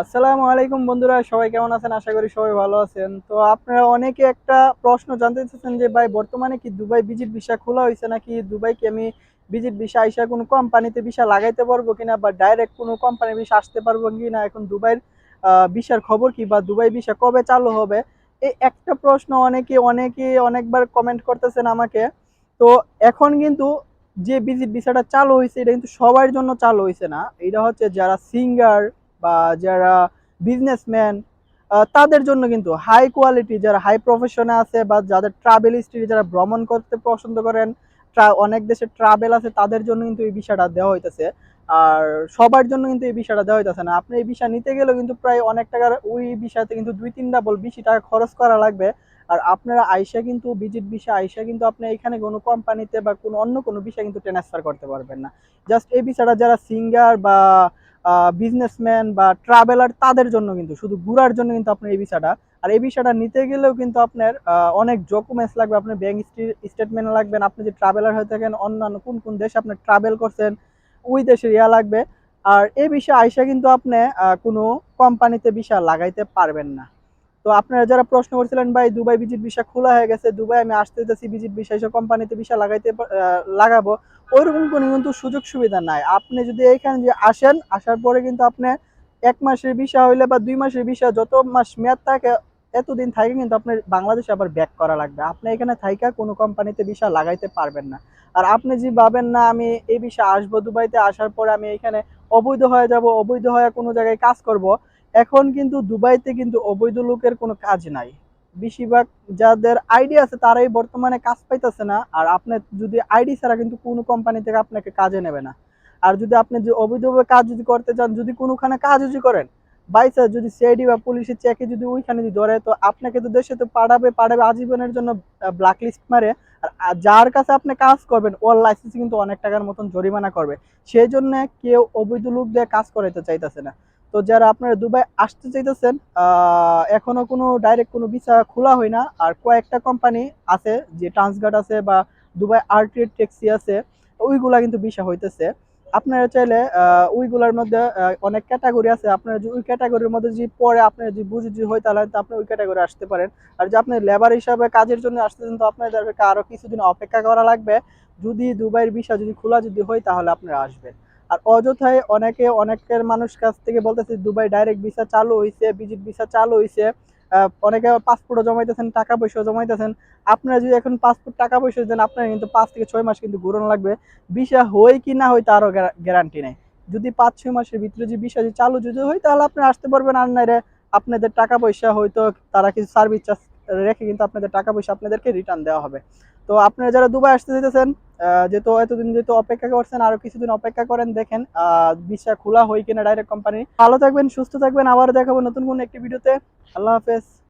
আসসালামু আলাইকুম বন্ধুরা, সবাই কেমন আছেন? আশা করি সবাই ভালো আছেন। তো আপনারা অনেকে একটা প্রশ্ন জানতে চাচ্ছেন যে, ভাই, বর্তমানে কি দুবাই ভিজিট ভিসা খোলা হয়েছে নাকি দুবাই কি আমি ভিজিট ভিসা আইসা কোনো কোম্পানিতে ভিসা লাগাইতে পারব কিনা বা ডাইরেক্ট কোনো কোম্পানির ভিসা আসতে পারব কিনা? এখন দুবাইয়ের ভিসার খবর কি বা দুবাই ভিসা কবে চালু হবে? এই একটা প্রশ্ন অনেকে অনেকে অনেকবার কমেন্ট করতেছেন আমাকে। তো এখন কিন্তু যে ভিজিট ভিসাটা চালু হয়েছে, এটা কিন্তু সবার জন্য চালু হয়েছে না। এটা হচ্ছে যারা সিঙ্গার বা যারা বিজনেসম্যান তাদের জন্য কিন্তু হাই কোয়ালিটি যারা হাই প্রফেশনে আছে বা যাদের ট্রাভেল হিস্ট্রি যারা ভ্রমণ করতে পছন্দ করেন অনেক দেশে ট্রাভেল আছে, তাদের জন্য কিন্তু এই বিষয়টা দেওয়া হইতেছে। আর সবার জন্য কিন্তু এই বিষয়টা দেওয়া হইতেছে না। আপনি এই বিষয় নিতে গেলেও কিন্তু প্রায় অনেক টাকার ওই বিষয়তে কিন্তু দুই তিন ডাবল বেশি টাকা খরচ করা লাগবে। আর আপনারা আইসা কিন্তু ভিজিট বিষয় আইসা কিন্তু আপনি এখানে কোনো কোম্পানিতে বা কোনো অন্য কোনো বিষয় কিন্তু ট্রান্সফার করতে পারবেন না। জাস্ট এই বিষয়টা যারা সিঙ্গার বা বিজনেসম্যান বা ট্রাভেলার তাদের জন্য কিন্তু, শুধু ঘুরার জন্য কিন্তু আপনার এই ভিসাটা আর এই ভিসাটা নিতে গেলেও কিন্তু আপনার অনেক ডকুমেন্টস লাগবে, আপনার ব্যাংক স্টেটমেন্ট লাগবে, আপনি যে ট্রাভেলার হয়ে থাকেন, অন্যান্য কোন কোন দেশে আপনি ট্রাভেল করছেন, ওই দেশের ইয়া লাগবে। আর এই বিষয়ে আইসা কিন্তু আপনি কোনো কোম্পানিতে বিষয় লাগাইতে পারবেন না। তো আপনারা যারা প্রশ্ন করছিলেন, ভাই, দুবাই ভিজিট ভিসা খোলা হয়ে গেছে, দুবাই আমি আসতে যাচ্ছি ভিজিট ভিসা এসব কোম্পানিতে ভিসা লাগাইতে লাগাবো, ওইরকম কোনো কিন্তু সুযোগ সুবিধা নাই। আপনি যদি এইখানে যে আসেন, আসার পরে কিন্তু আপনি এক মাসের ভিসা হইলে বা দুই মাসের ভিসা যত মাস মেয়াদ থাকে, এতদিন থাকে কিন্তু আপনার বাংলাদেশে আবার ব্যাক করা লাগবে। আপনি এখানে থাইকা কোনো কোম্পানিতে ভিসা লাগাইতে পারবেন না। আর আপনি যে ভাবেন, না, আমি এই ভিসা আসব দুবাইতে, আসার পরে আমি এখানে অবৈধ হয়ে যাব, অবৈধ হয়ে কোনো জায়গায় কাজ করব এখন কিন্তু দুবাইতে কিন্তু অবৈধ লোকের কোনো কাজ নাই। বেশিরভাগ যাদের আইডি আছে তারাই বর্তমানে কাজ পাইতেছে না। আর আপনি যদি আইডি ছাড়া কিন্তু কোনো কোম্পানি থেকে আপনাকে কাজে নেবে না। আর যদি আপনি যে অবৈধভাবে কাজ যদি করতে চান, যদি কোনোখানে কাজ যদি করেন বাইসা যদি সিআইডি বা পুলিশের চেকে যদি ওইখানে যদি ধরে, তো আপনাকে তো দেশে তো পাঠাবে পাঠাবে আজীবনের জন্য ব্ল্যাক লিস্ট মারে। আর যার কাছে আপনি কাজ করবেন, ওর লাইসেন্স কিন্তু অনেক টাকার মতন জরিমানা করবে। সেই জন্য কেউ অবৈধ লোক দিয়ে কাজ করাইতে চাইতেছে না। তো যারা আপনারা দুবাই আসতে চাইতেছেন আহ, এখনও কোনো ডাইরেক্ট কোনো ভিসা খোলা হয় না। আর কয়েকটা কোম্পানি আছে যে ট্রান্সগার্ড আছে বা দুবাই আর্টিড ট্যাক্সি আছে ওইগুলা কিন্তু ভিসা হইতেছে। আপনারা চাইলে ওইগুলার মধ্যে অনেক ক্যাটাগরি আছে। আপনারা যদি ওই ক্যাটাগরির মধ্যে যদি পরে আপনার যদি বুঝে যদি হয় তাহলে তো আপনি ওই ক্যাটাগরি আসতে পারেন। আর যে আপনি লেবার হিসাবে কাজের জন্য আসতেছেন তো আপনাদেরকে আরও কিছুদিন অপেক্ষা করা লাগবে। যদি দুবাইয়ের ভিসা যদি খোলা যদি হয় তাহলে আপনারা আসবেন। আর অযথায় অনেকে, অনেকের মানুষ কাছ থেকে বলতেছে, দুবাই ডাইরেক্ট ভিসা চালু হয়েছে ভিজিট ভিসা চালু হয়েছে অনেকে পাসপোর্টও জমাইতেছেন, টাকা পয়সাও জমাইতেছেন। আপনারা যদি এখন পাসপোর্ট টাকা পয়সা দেন আপনার কিন্তু পাঁচ থেকে ছয় মাস কিন্তু ঘুরানো লাগবে। ভিসা হয় কি না হয় তারও গ্যারান্টি নেই। যদি পাঁচ, ছয় মাসের ভিতরে যদি ভিসা যদি চালু যদি হয়, তাহলে আপনি আসতে পারবেন। আর নাইলে আপনাদের টাকা পয়সা হয়তো তারা কিছু সার্ভিস চার্জ রেখে কিন্তু আপনাদের টাকা পয়সা আপনাদেরকে রিটার্ন দেওয়া হবে। তো আপনারা যারা দুবাই আসতে যেতেছেন যেহেতু এতদিন যেহেতু অপেক্ষা করছেন, আরও কিছুদিন অপেক্ষা করেন, দেখেন ভিসা খোলা হয় কিনা ডাইরেক্ট কোম্পানি ভালো থাকবেন, সুস্থ থাকবেন, আবার দেখাবো নতুন কোন একটি ভিডিওতে আল্লাহ হাফেজ।